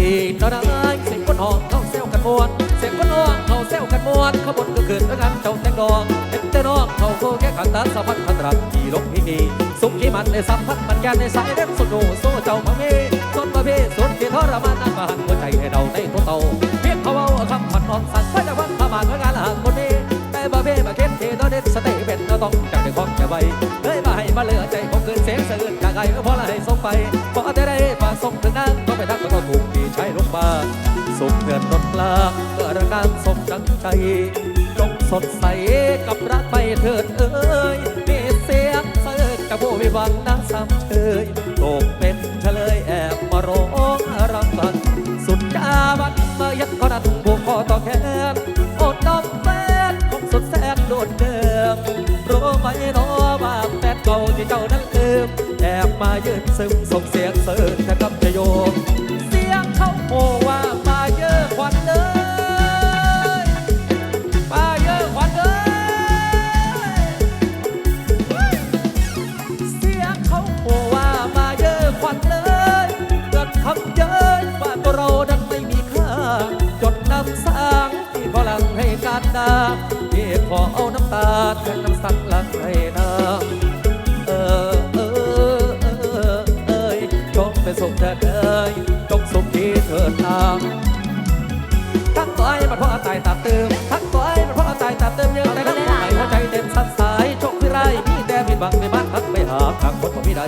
ได้เสียงคนห้องเขาเซลกันมวนเสียงคนห้องเขาเซลกันมวนขบวนก็ขึ้นแล้วกันเจ้าแตงดอกเห็นแต่น้องเขาโคแค่ขันตาสัมพันธ์พันตรักที่ลบพี่มีสุขที่มันในสัมพันธ์มันยันในสายเล็บสุดโหโซ่เจ้ามาเมสนประเภทสุดที่ทรมานนั่งมาหันหัวใจให้เราในตัวเตาเพียงเขาเอาคำพันนอนสั่นเพื่อจะวัดประมาณงานห่างคนนี้แต่ประเภทมาเก็ตเทโดเด็ดสเตเป็นเราต้องจับในของแก่ไว้เลยมาให้มาเหลือใจของคืนเสียงสะอื้นกไก่ก็พอละให้ส่งไปพอจะได้มาส่งถึงนั้น จงใจจงสดใสกับรักไปเถิดเอ้ยมีเสียงเสิร์กับผู้มีหวังนั่งซ้ำเชยตกเป็นเฉลยแอบมาร้องรำพันสุดจาบันมายัดก็นั้นผูกคอต่อแขนอดน้ำแฟนคงสุดแสนโดดเดิมรู้ไหมน้อว่าแฟนเก่าที่เจ้านั้นลืมแอบมายืนซึมส่งเสียงเสิร์ชกับจะโยม ดาพี่ขอเอาน้ำตาแทนน้ำสักหลังให้น้ำเออเออเออเอยจงเป็นสุขเถิดเอ้ยจงสุขที่เถิดตามทั้งตัวไอ้มันเพรายตามเไม่บ้านพักไม่หาทางคนบ่มีใด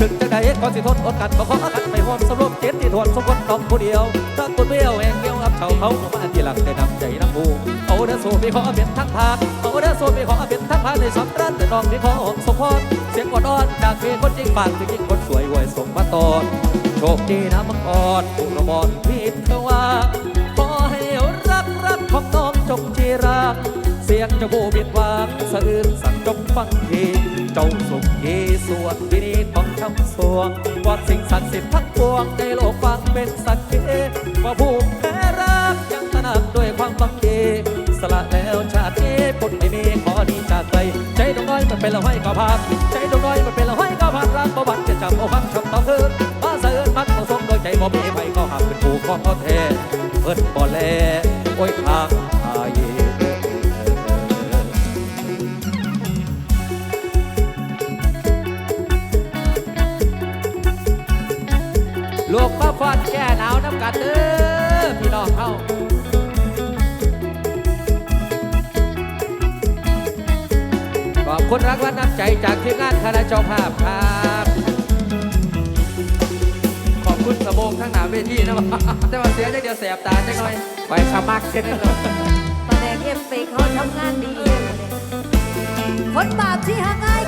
ถึงจะได้ก็สิทนอดกันบ่ขอกันไปหอมสำรวมเจ็ดที่ทวนสมคนน้องผู้เดียวถ้าคนเบี้ยวแหงเกี้ยวอับเฉาเขามาที่หลังได้นำใจนำมูเอาเด้อสู้พี่ขอเป็นทั้งทาเอาเด้อสู้พี่ขอเป็นทั้งพานในสำรันแต่น้องพี่ขอหอมสมพรเสียงกอดอ้อนจากพี่คนจริงปากจริงคนสวยหวยส่งมาตอนโชคดีนะมังกรผู้รบอนพิษเทว่าขอให้รักรักของน้องจงจีรักเสียงจะผู้บิดวานสะอื้นสั่งจงฟังที จ้าสุขทีส่วนวินีของคำสวงวอนสิ่งศักดิ์สิทธิ์ทั้งปวงในโลกฟังเป็นสักขีว่าผู้แพ้รักยังตระหนักด้วยความบังเอสละแล้วชาตินี้ผลไม่มีขอดีจากใจใจดวงน้อยมันเป็นละห้อยก็พานใจดวงน้อยมันเป็นละห้อยก็พานรักบ่บัดจะจำเอาพักคำต้องคืนมาเสอิญมักบ่ทรงโดยใจบ่มีไปก็หักเป็นผู้ของพ่อแท้เอิ้นบ่แลโอ้ยทางอาย ลูกมาฟอนแก้หนาวน้ำกันเด้อพี่น้องเขาขอบคุณรักและน้ำใจจากทีมงานคณะเจ้าภาพครับขอบคุณสะโบงทั้งหนาเวทีนะแต่ว่าเสียจังเดียวแสบตาจังหน่อยไปสมัครเช่นนั้นเลยตอนแรกเอฟเฟกเขาทำงานดีเลยคนบาปที่หาง่ายค่ะว่าไปพี่